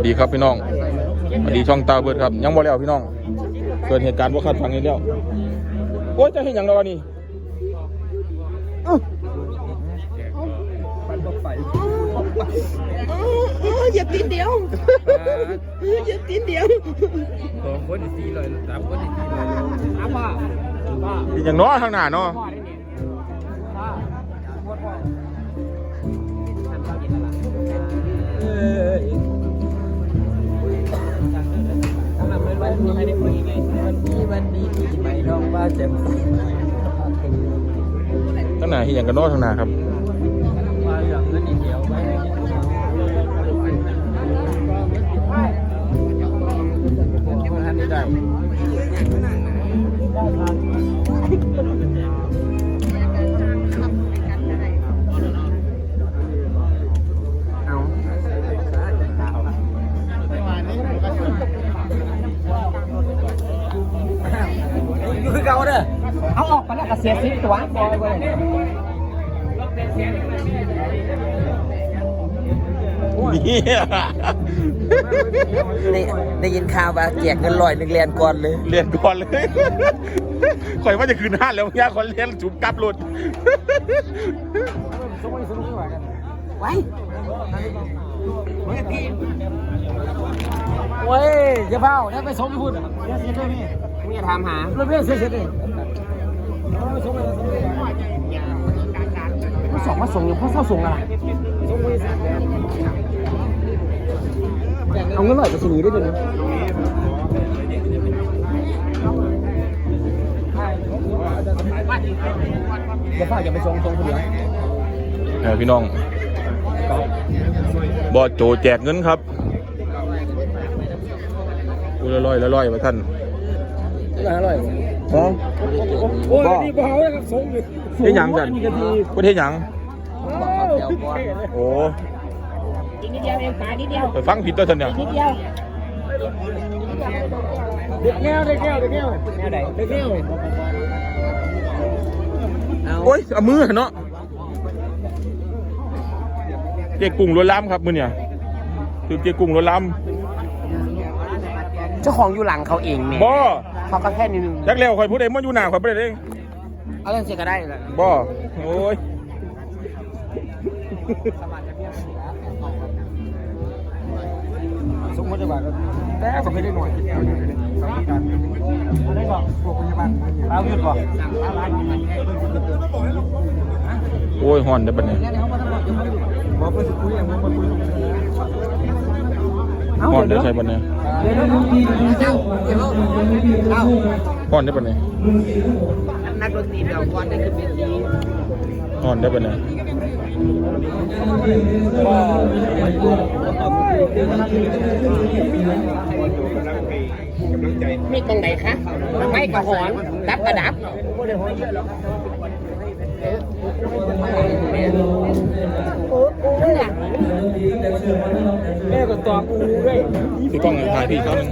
วัสดีครับพี่น้องสวัสดีช่องตาเบิร์ดครับยังบ่แล้วพี่น้อง เกิดเหตุการณ์ว่าคาดฝันอีกแล้วโอ้ยจะเห็นอย่างไรวะนี่อื้ออย่าตีนเดียวอย่าตีนเดียวสองคนสี่ร้อยสามคนสี่ร้อามว่าว่าอย่างน้อทางหน้าเนาะเออ วเย็นแล้วล่ะเออทำแบบวันนี้ไม่ได้คุยไงวันนี้วันนี้ที่ไม่ร้องว่าจะทางหน้าที่อย่างกระโน้อทางหน้าครับว่าเรื่องนั้นเดียวไว้ทำได้ เอาออกไปแล้วก็เสียสิบตัวบอยเว้ยนี่ได้ได้ยินข่าวว่าแจกเงินลอยหนึ่งเรียนก่อนเลยเรียนก่อนเลยข่อยว่าจะคืนห้านแล้วย่าคนเรียนจุบกลับรถไว้โอ้ยอย่าเฝ้าเดี๋ยวไปส่งพูดเดี๋ยวเสียด้วยนี่มึงอย่าถามหารถเบี้ยเสียเสียดิ เขาส่งมาส่งอยู่เขาเศร้าส่งอะไรเอาเงินหน่อยไปส่งอยู่ได้ด้วยอย่าเฝ้าอย่าไปส่งส่งคนเดียวเออพี่น้องบอโจแจกเงินครับอุละร้อยละร้อยมาท่าน อร่อยฮะโอ้ยนี่เบาเลยครับส่งอยู่เฮ็ดหยังกันประเทศหยังโอ้อีกนิดเดียวเองปลานิดเดียวไปฟังผิดตัวท่านเนี่ยนิดเดียวเด็กแก้วเด็กแก้วเด็กแก้วแก้วไหนเด็กแก้วโอ้ยเอามือเนาะเจ๊กุ้งล้วนล้ำครับมือเนี่ยคือเจ๊กุ้งล้วนล้เจ้าของอยู่หลังเขาเองแม่ำบ่ เขาก็แค่นิดนึงยักแล้วข่อยพูดเองมันอยู่หน้าข่อยบ่ได้เองเอาเรื่องเสียก็ได้เลยบ่โอ้ยสมมติว่าแต่ผมไม่ได้หน่อยได้ก่อนพวกพยาบาลเอาหยุดก่อนโอ้ยฮ้อนได้อบัดนี้บอกเพื่อนคุยอย่างมึงมาคุย ฮ้อนได้อใช่บัดนี้เดี๋ยวน้องดีเจ้าเดี๋ยวเอาฮ้อนได้อบัดนี้นักดนตรีเดียวก่อนได้ขึ้นเวทีฮ้อนได้อบัดนี้มีตรงไหนคะไม่กระหอน ดับกระดับ นั่นแหละแม่ก็ตอบกูด้วยคือกล้องถ่ายพี่เขาหนึง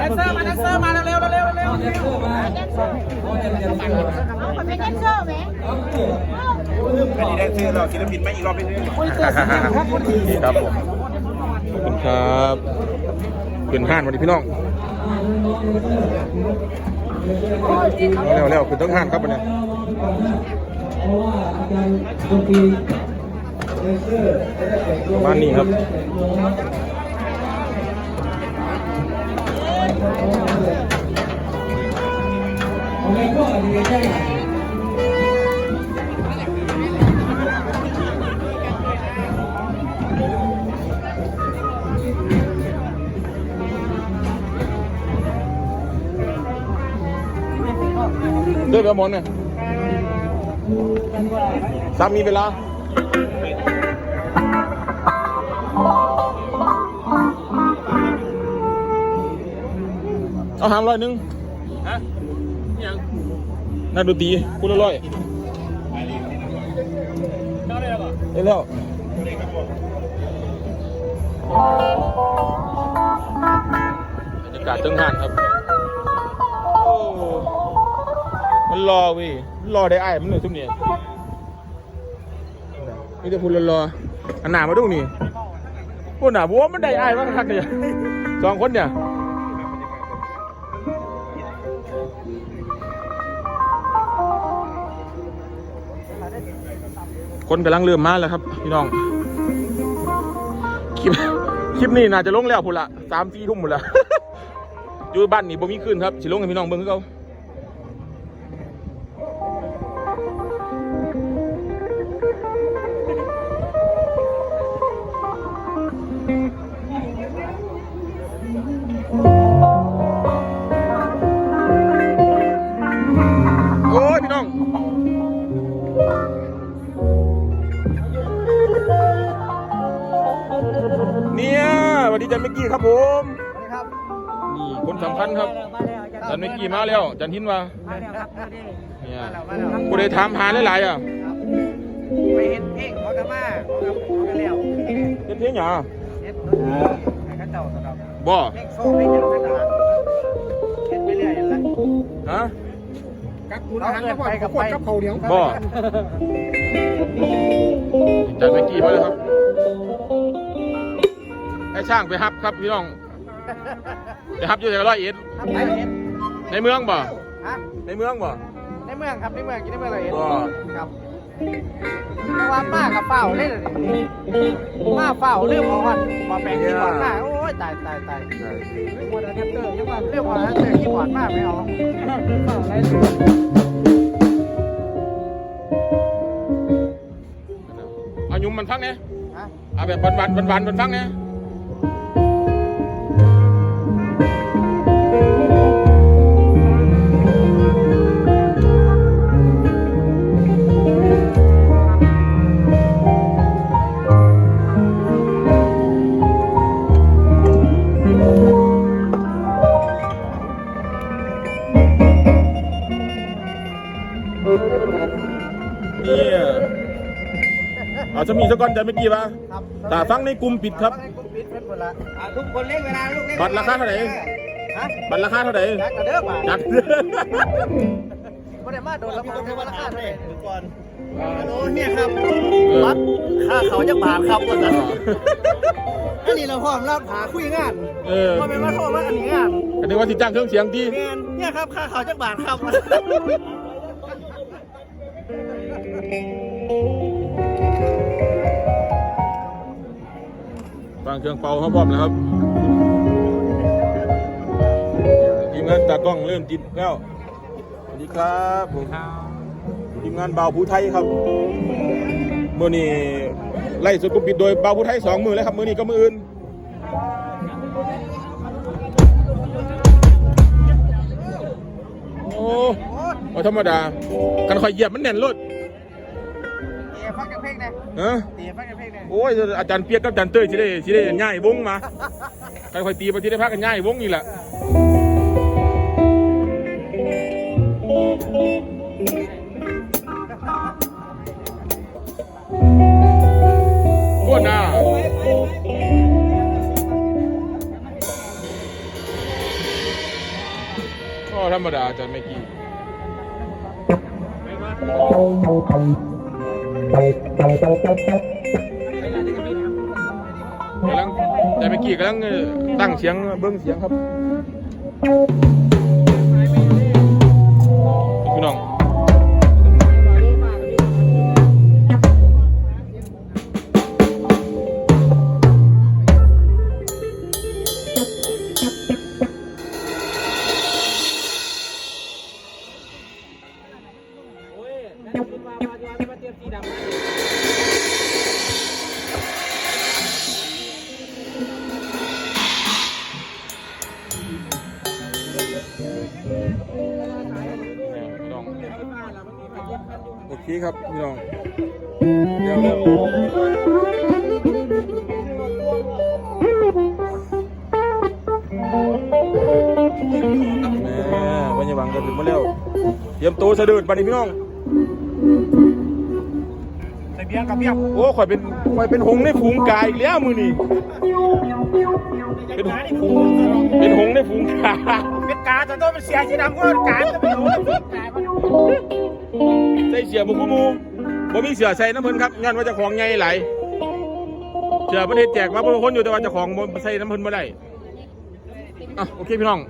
นักเซอร์มานักเซอร์มาเร็วเร็วเร็วเร็วคนไม่ได้เชื่อไหมครับผมขอบคุณครับเป็นห้านวันนี้พี่น้องเร็วเร็วๆคือต้องห้านครับวันนี้ประมาณนี้ครั บ้านนี้ครับเลือกกระมอนเนี่ยสามีเวลา เอาหามร้อยหนึ่งฮะยังนักดนตรีคุณละร้อยเจ้าได้หรอได้แล้วบรรยากาศเติ้งห้านครับโอ้มันรอเว้ยมันรอได้ไอ้ายมันเลยทุกเนี่ยนี่จะพูดรอๆอันหนามาดูนี่พูดน่ะบัวมันได้อายมากคักเนี่ยสองคนเนี่ย คนกำลังเริ่มมาแล้วครับ พี่น้อง คลิปคลิปนี้น่าจะลงแล้วพุ่นละสามสี่ทุ่มหมดละอยู่บ้านนี่บ่มีขึ้นครับสิลงให้พี่น้องเบิ่งคือเขา วัสดีจันเมกกี้ครับผม สวัสดีครับนี่คนสำคัญครับ มาแล้วจันเมกกี้มาแล้ว จันทินมามาแล้วครับมาแล้วเนี่ยมาแล้วกูได้ถามหาหลายๆอะไปเห็นเพลงขอกระมาขอกระขอกันแล้วเฮ็ดเพลงหยังเฮ็ดดนตรีให้เขาเจ้าสำหรับบ่เพลงโซ่เพลงยังไงต่างเฮ็ดไปเรื่อยนั่นแหละฮะกับคุณอาหารกับไปกับไปกับเขาเดียวบ่จันเมกกี้มาแล้วครับให้ ช่างไปฮับครับพี่น้องไปฮับอยู่แถวร้อยเอ็ดครับไปเฮ็ดในเมืองบ่ฮะในเมืองบ่ในเมืองครับในเมืองกินในเมืองเลยเฮ็ดบ่ครับแต่ว่ามากับเฝ้าเลยมาเฝ้าเรื่องของวันมาแปลงที่บอร์ดมาโอ้ยตายตายตายเรื่องวันอะแดปเตอร์ยังว่าเรื่องวันอะแดปเตอร์ที่บอร์ดมาไม่เอาเฝ้าอะไรเลยเอายุมมันฟังเนี่ยฮะเอาแบบหวานๆหวานๆมันฟังเนี่ยเนี่ย เอาจะมีสักก้อนจะไม่กี่ปะครับแต่ฟังในกลุ่มปิดครับฟังในกลุ่มปิดเป็นหมดละอ่าทุกคนเล่นเวลาลูกเล่นบัตรราคาเท่าไหร่ฮะบัตรราคาเท่าไหร่จักกระเด้อป่ะจักไม่ได้มาโดนแล้วผมจะมาราคาเท่าไหร่ก่อนฮัลโหลเนี่ยครับวัดค่าเขาจะบาทครับว่าจะอันนี้เราพร้อมรับหาคุยงานเออพอเป็นว่าโทรมาอันนี้งานอันนี้ว่าสิจ้างเครื่องเสียงดีแมนเนี่ยครับค่าเขาจะบาทครับ ฟังเครื่องเป่าเขาพร้อมนะครับทีมงานตากล้องเริ่มติดแล้วสวัสดีครับผมทีมงานบ่าวผู้ไทยครับเมื่อนี้ไล่สุดกุมปิดโดยบ่าวผู้ไทยสองมือแล้วครับมือนี้ก็มืออื่นโอ้บ่ธรรมดากันคอยเหยียบมันแน่นรถเตี๋ยฟังกัน เพลงนะฮะเตี๋ยฟังกันเพลงนะโอ้ยอาจารย์เปียกกับอาจารย์เต้ยสิได้สิได้ง่ายวงมาใครคอยตีไปที่ได้พักกันง่ายวงนี่แหละโอ้น่าก็ธรรมดาอาจารย์ไม่กี่ กำลังอาจารย์ไม่กี่กำลังตั้งเสียงเบิ้งเสียงครับ โอเคครับพี่น้องเดี๋ยวเดี๋ยวแม่วันยาวังกันถึงมาแล้วเตรียมตัวเสด็จบัดนี้พี่น้องใส่เบียร์กับเบียร์โอ้ข่อยเป็นข่อยเป็นหงส์ในฝูงกาอีกแล้วมือนี่เป็นเป็นหงส์ในฝูงกาเป็นกาตัวโตเป็นเสียสีดำก็กาจะเป็นหนูกาใส่ เสียบุคุมูบ่มีเสือใส่น้ำเพิ่นครับงานว่าจะของไงไหลเจอประเทศแจกว่าเพิ่นคนอยู่แต่ว่าจะของใส่น้ำเพิ่นบ่ได้อะโอเคพี่น้อง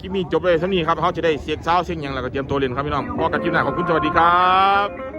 คลิปนี้จบเลยเท่านี้ครับเขาจะได้เสียงเช้าเสียงยังแล้วก็เตรียมตัวเรียนครับพี่น้องพอกันคลิปหน้าขอบคุณสวัสดีครับ